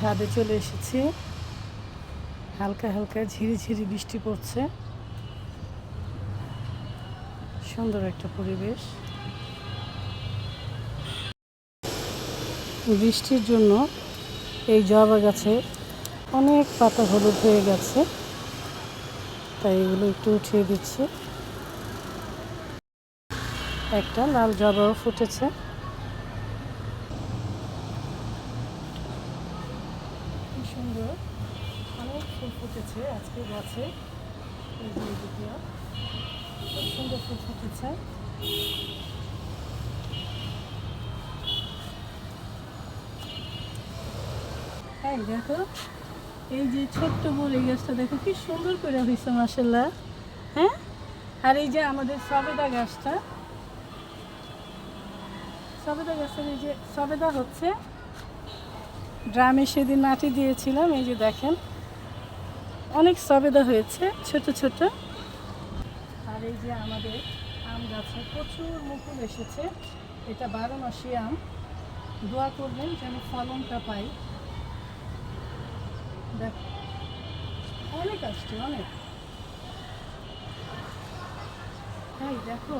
ছাদে চলে এসেছি। হালকা হালকা ঝিরিঝিরি বৃষ্টি পড়ছে। সুন্দর একটা পরিবেশ। বৃষ্টির জন্য এই জবা গাছে অনেক পাতা হলুদ হয়ে গেছে। তাই এগুলো একটু উঠিয়ে দিচ্ছে। একটা লাল জবাও ফুটেছে। সুন্দর। অনেক ফুল ফুটেছে আজকে গাছে। খুব সুন্দর ফুল ফুটেছে। এই দেখো, এই যে ছোট্ট বড়ি গাছটা দেখো, কি সুন্দর করে হয়েছে মাসাল্লাহ হ্যাঁ? আর এই যে আমাদের সবেদা গাছটা। সবেদা গাছের এই যে সবেদা হচ্ছে ড্রামে সেদিন মাটি দিয়েছিলাম, এই যে দেখেন। অনেক সবেদা হয়েছে, ছোট ছোট। আর এই যে আমাদের আম গাছে প্রচুর মুকুল এসেছে। এটা বারো মাসি আম। দোয়া করবেন যেন ফলনটা পাই। দেখ, অনেক আসছে, অনেক। হ্যাঁ দেখো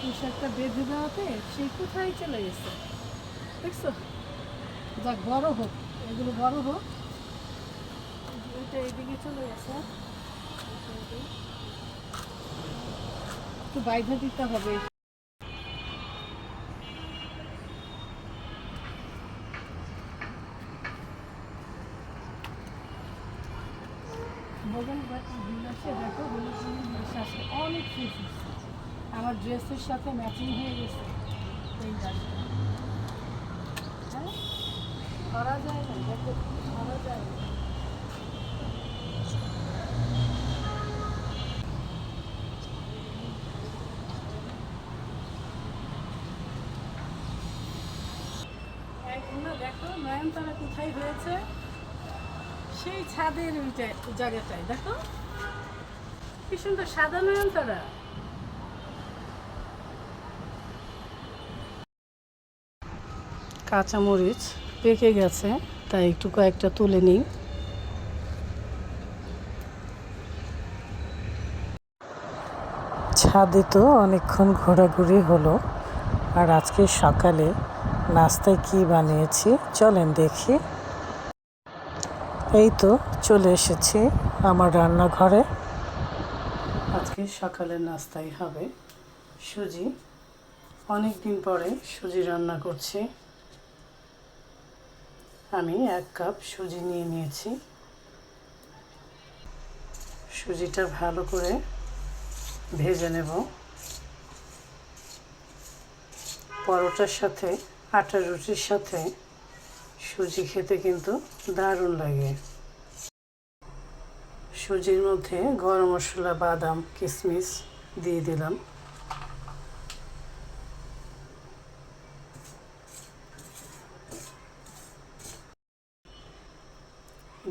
পোশাকটা বেঁধে দেওয়াতে সে কোথায় চলে গেছে? দেখছ? যাক বড় হোক এগুলো বড় হোক। এই যে ওইটা এদিকে চলে গেছে। একটু বাইধা দিতে হবে। অনেক আমার ড্রেসের সাথে ম্যাচিং হয়ে গেছে। এই গাছটা ধরা যায় না দেখো নয়নতারা কোথায় সেই ছাদের দেখো। কি সুন্দর সাদা নয়নতারা। কাঁচামরিচ। পেকে গেছে, তাই একটু কয়েকটা তুলে নিই। ছাদে তো অনেকক্ষণ ঘোরাঘুরি হলো, আর আজকে সকালে নাস্তায় কি বানিয়েছি চলেন দেখি। এই তো চলে এসেছি আমার রান্নাঘরে। আজকে সকালের নাস্তাই হবে। সুজি অনেক দিন পরে সুজি রান্না করছি। আমি এক কাপ সুজি নিয়ে নিয়েছি। সুজিটা ভালো করে ভেজে নেব। পরোটার সাথে, আটা রুটির সাথে সুজি খেতে কিন্তু দারুণ লাগে। সুজির মধ্যে গরম মশলা, বাদাম কিশমিশ দিয়ে দিলাম।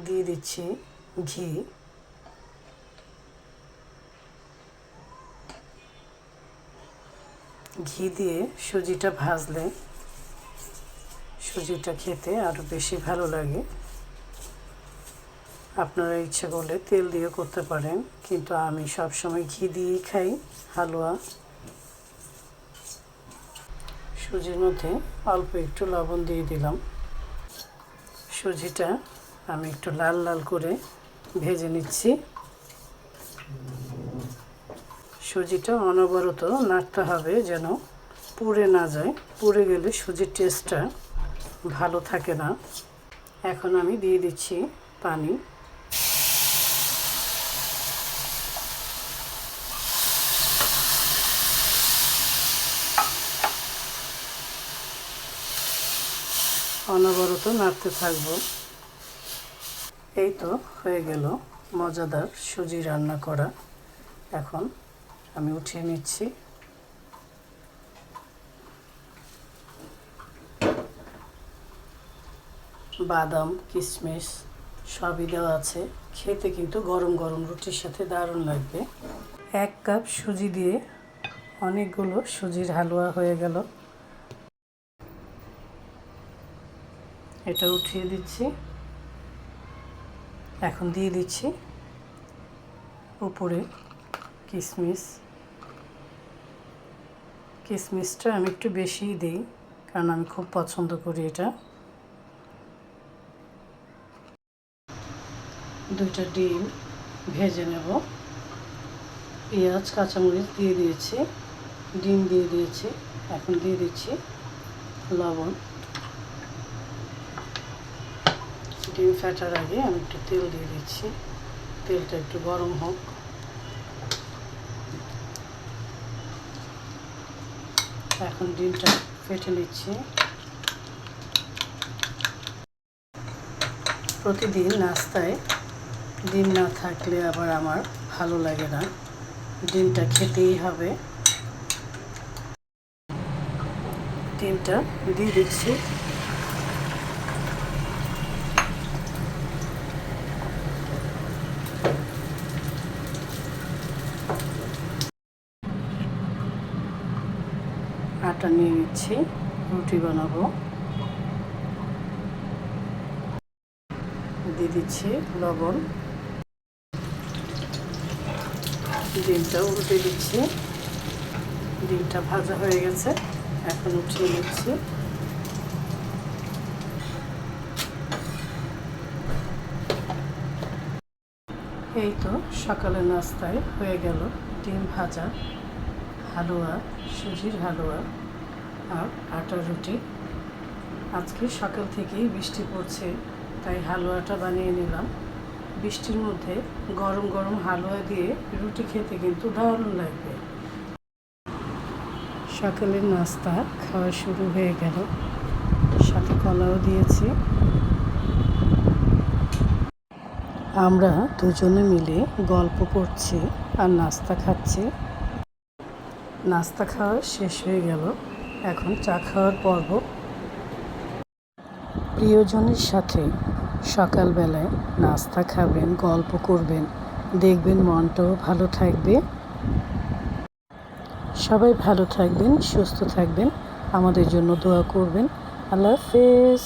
দিয়ে দিচ্ছি ঘি। ঘি দিয়ে সুজিটা ভাজলে সুজিটা খেতে আরও বেশি ভালো লাগে। আপনারা ইচ্ছে করলে তেল দিয়ে করতে পারেন, কিন্তু আমি সবসময় ঘি দিয়েই খাই, হালুয়া। সুজির মধ্যে অল্প একটু লবণ দিয়ে দিলাম। সুজিটা আমি একটু লাল লাল করে ভেজে নিচ্ছি। সুজিটা অনবরত নাড়তে হবে যেন পুড়ে না যায়। পুড়ে গেলে সুজির টেস্টটা ভালো থাকে না। এখন আমি দিয়ে দিচ্ছি পানি। অনবরত নাড়তে থাকব। এই তো হয়ে গেল মজাদার সুজি রান্না করা। এখন আমি উঠিয়ে নিচ্ছি। বাদাম কিশমিশ সবই দেওয়া আছে। খেতে কিন্তু গরম গরম রুটির সাথে দারুণ লাগবে। এক কাপ সুজি দিয়ে অনেকগুলো সুজির হালুয়া হয়ে গেল। এটা উঠিয়ে দিচ্ছি। এখন দিয়ে দিচ্ছি উপরে কিশমিশ কিশমিশটা আমি একটু বেশিই দিই, কারণ আমি খুব পছন্দ করি এটা। দুইটা ডিম ভেজে নেব। পেঁয়াজ, কাঁচামরিচ দিয়ে দিয়েছি, ডিম দিয়ে দিয়েছি, এখন দিয়ে দিচ্ছি লবণ। ডিম ফেটার আগে আমি একটু তেল দিয়ে দিচ্ছি। তেলটা একটু গরম হোক। এখন ডিমটা ফেটে নিচ্ছি। প্রতিদিন নাস্তায় ডিম না থাকলে আবার আমার ভালো লাগে না। ডিমটা খেতেই হবে। ডিমটা দিয়ে দিচ্ছি। আটা নিয়ে নিচ্ছি, রুটি বানাবো। দিয়ে দিচ্ছি লবণ। ডিমটা উল্টে দিচ্ছি। ডিমটা ভাজা হয়ে গেছে, এখন উঠিয়ে নিচ্ছি। এই তো সকালের নাস্তায় হয়ে গেল ডিম ভাজা, হালুয়া, সুজির হালুয়া। আর আটা রুটি। আজকে সকাল থেকেই বৃষ্টি পড়ছে, তাই হালুয়াটা বানিয়ে নিলাম। বৃষ্টির মধ্যে গরম গরম হালুয়া দিয়ে রুটি খেতে কিন্তু দারুণ লাগবে। সকালের নাস্তা খাওয়া শুরু হয়ে গেল। সাথে কলাও দিয়েছি। আমরা দুজনে মিলে গল্প করছি আর নাস্তা খাচ্ছি। নাস্তা খাওয়া শেষ হয়ে গেল। এখন চা খাওয়ার পর্ব। প্রিয়জনের সাথে সকালবেলায় নাস্তা খাবেন, গল্প করবেন, দেখবেন মনটাও ভালো থাকবে। সবাই ভালো থাকবেন, সুস্থ থাকবেন। আমাদের জন্য দোয়া করবেন। আল্লাহ হাফেজ।